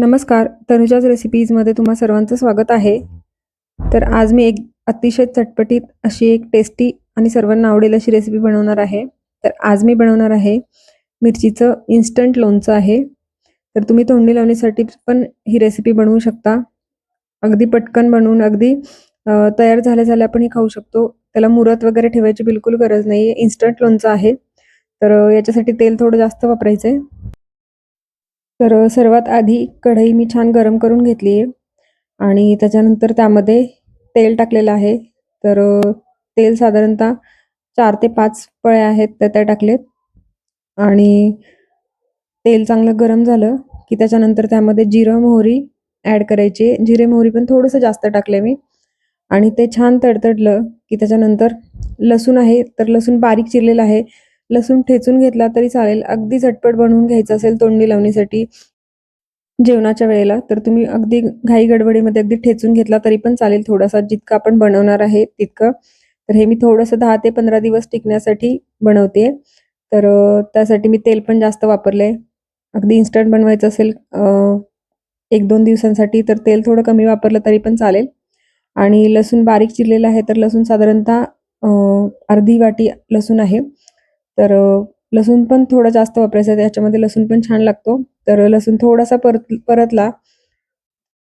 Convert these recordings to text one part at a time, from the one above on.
नमस्कार तनुजाज रेसिपीजमध्ये तुम्हा सर्वांचं स्वागत आहे. तर आज मी एक अतिशय चटपटीत अशी एक टेस्टी आणि सर्वांना आवडेल अशी रेसिपी बनवणार आहे. तर आज मी बनवणार आहे मिरचीचं इन्स्टंट लोणचं आहे. तर तुम्ही तोंडी लावणीसाठी पण ही रेसिपी बनवू शकता. अगदी पटकन बनवून अगदी तयार झाल्या झाल्या आपण हे खाऊ शकतो. त्याला मुरत वगैरे ठेवायची बिलकुल गरज नाही आहे इन्स्टंट लोणचं आहे. तर याच्यासाठी तेल थोडं जास्त वापरायचं आहे तर सर्वात आधी कढई मी छान गरम करून घेतली आहे. आणि त्याच्यानंतर त्यामध्ये तेल टाकलेलं आहे. तर तेल साधारणतः चार ते पाच पळे आहेत त्या त्या टाकलेत. आणि तेल चांगलं गरम झालं की त्याच्यानंतर त्यामध्ये जिरं मोहरी ॲड करायची जिरे मोहरी पण थोडंसं जास्त टाकले मी. आणि ते छान तडतडलं की त्याच्यानंतर लसूण आहे. तर लसूण बारीक चिरलेलं आहे. लसूण ठेचून घेतला तरी चालेल. अगदी झटपट बनवून घ्यायचं असेल तोंडी लावणीसाठी जेवणाच्या वेळेला तर तुम्ही अगदी घाई गडबडीमध्ये अगदी ठेचून घेतला तरी पण चालेल थोडासा. जितकं आपण बनवणार आहे तितकं. तर हे मी थोडंसं दहा ते पंधरा दिवस टिकण्यासाठी बनवते. तर त्यासाठी मी तेल पण जास्त वापरलं आहे अगदी इन्स्टंट बनवायचं असेल एक दोन दिवसांसाठी तर तेल थोडं कमी वापरलं तरी पण चालेल. आणि लसूण बारीक चिरलेलं आहे तर लसूण साधारणतः अर्धी वाटी लसूण आहे. तर लसूण पण थोडा जास्त वापरायचा त्याच्यामध्ये लसूण पण छान लागतो. तर लसूण थोडासा परत परतला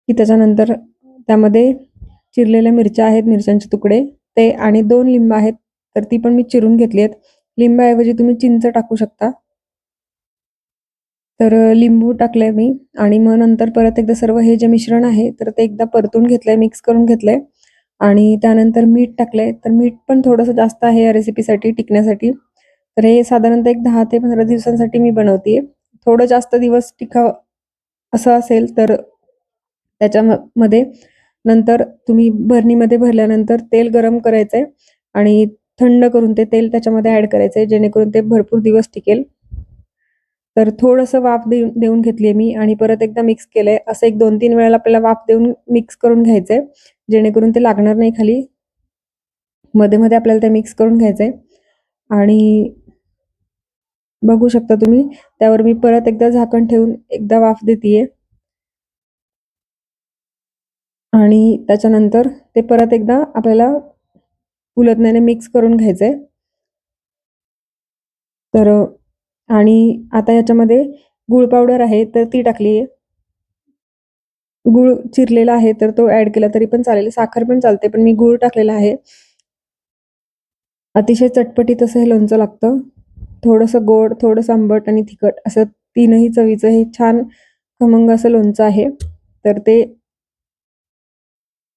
की त्याच्यानंतर त्यामध्ये चिरलेल्या मिरच्या आहेत मिरच्यांचे तुकडे. ते आणि दोन लिंब आहेत तर ती पण मी चिरून घेतली आहेत. लिंबाऐवजी तुम्ही चिंच टाकू शकता. तर लिंबू टाकलंय मी आणि मग नंतर परत एकदा सर्व हे जे मिश्रण आहे तर ते एकदा परतून घेतलंय मिक्स करून घेतलंय. आणि त्यानंतर मीठ टाकलंय. तर मीठ पण थोडंसं जास्त आहे या रेसिपीसाठी टिकण्यासाठी. तर हे साधारणतः एक दहा ते पंधरा दिवसांसाठी मी बनवते. थोडं जास्त दिवस टिकावं असं असेल तर त्याच्यामध्ये. नंतर तुम्ही भरणीमध्ये भरल्यानंतर तेल गरम करायचं आहे आणि थंड करून ते तेल त्याच्यामध्ये ॲड करायचं आहे जेणेकरून ते भरपूर दिवस टिकेल. तर थोडंसं वाफ देऊन देऊन घेतली मी आणि परत एकदा मिक्स केलं आहे असं एक दोन तीन वेळेला आपल्याला वाफ देऊन मिक्स करून घ्यायचं आहे जेणेकरून ते लागणार नाही खाली. मध्ये मध्ये आपल्याला ते मिक्स करून घ्यायचं आहे आणि बघू शकता तुम्ही. त्यावर मी परत एकदा झाकण ठेवून एकदा वाफ देते आणि त्याच्यानंतर ते परत एकदा आपल्याला उलटण्याने मिक्स करून घ्यायचंय. तर आणि आता याच्यामध्ये गुळ पावडर आहे तर ती टाकली आहे गुळ चिरलेला आहे तर तो ऍड केला तरी पण चालेल. साखर पण चालते पण मी गुळ टाकलेला आहे. अतिशय चटपटीत असं हे लोणचं लागतं. थोडंसं गोड थोडंसं आंबट आणि तिखट असं तीनही चवीचं हे छान खमंग असं लोणचं आहे. तर ते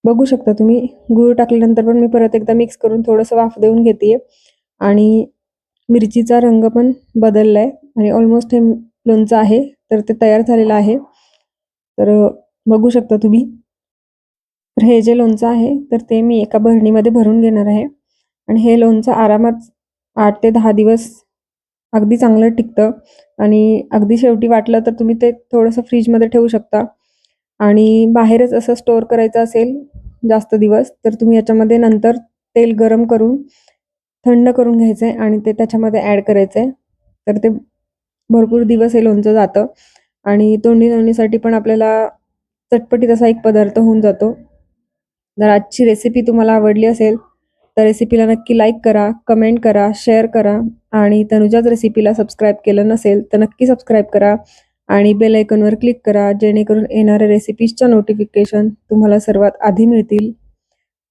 बघू शकता तुम्ही. गूळ टाकल्यानंतर पण मी परत एकदा मिक्स करून थोडंसं वाफ देऊन घेते आणि मिरचीचा रंग पण बदलला आहे आणि ऑलमोस्ट हे लोणचं आहे तर ते तयार झालेलं आहे. तर बघू शकता तुम्ही. तर हे जे लोणचं आहे तर ते मी एका भरणीमध्ये भरून घेणार आहे. आणि हे लोणचं आरामात आठ ते दहा दिवस अगदी चांगलं टिकतं. आणि अगदी शेवटी वाटलं तर तुम्ही ते थोडंसं फ्रीजमध्ये ठेवू शकता. आणि बाहेरच असं स्टोअर करायचं असेल जास्त दिवस तर तुम्ही याच्यामध्ये नंतर तेल गरम करून थंड करून घ्यायचं आहे आणि ते त्याच्यामध्ये ॲड करायचं. आहे तर ते भरपूर दिवस हे लोणचं जातं. आणि तोंडी लावणीसाठी पण आपल्याला चटपटीत असा एक पदार्थ होऊन जातो. जर आजची रेसिपी तुम्हाला आवडली असेल तर रेसिपीला नक्की लाईक करा कमेंट करा शेअर करा. आणि तनुजाच रेसिपीला सबस्क्राईब केलं नसेल तर नक्की सबस्क्राईब करा. आणि बेल आयकॉनवर क्लिक करा जेणेकरून येणाऱ्या रेसिपीजच्या नोटिफिकेशन तुम्हाला सर्वात आधी मिळतील.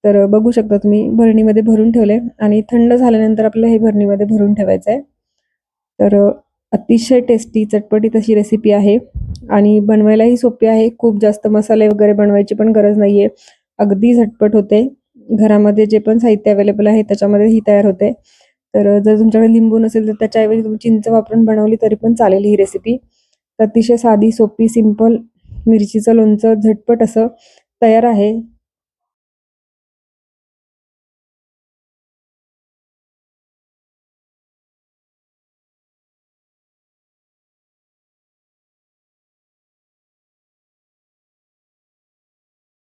तर बघू शकता तुम्ही भरणीमध्ये भरून ठेवले आणि थंड झाल्यानंतर आपल्याला हे भरणीमध्ये भरून ठेवायचं आहे तर अतिशय टेस्टी चटपटीत अशी रेसिपी आहे. आणि बनवायलाही सोपी आहे. खूप जास्त मसाले वगैरे बनवायची पण गरज नाही आहे अगदी झटपट होते. घरामध्ये जे पण साहित्य अवेलेबल आहे त्याच्यामध्ये ही तयार होते. तर जर तुमच्याकडे लिंबू नसेल तर त्याच्याऐवजी तुम्ही चिंच वापरून बनवली तरी पण चालेल ही रेसिपी अतिशय साधी सोपी सिंपल मिरचीचं लोणचं झटपट असं तयार आहे.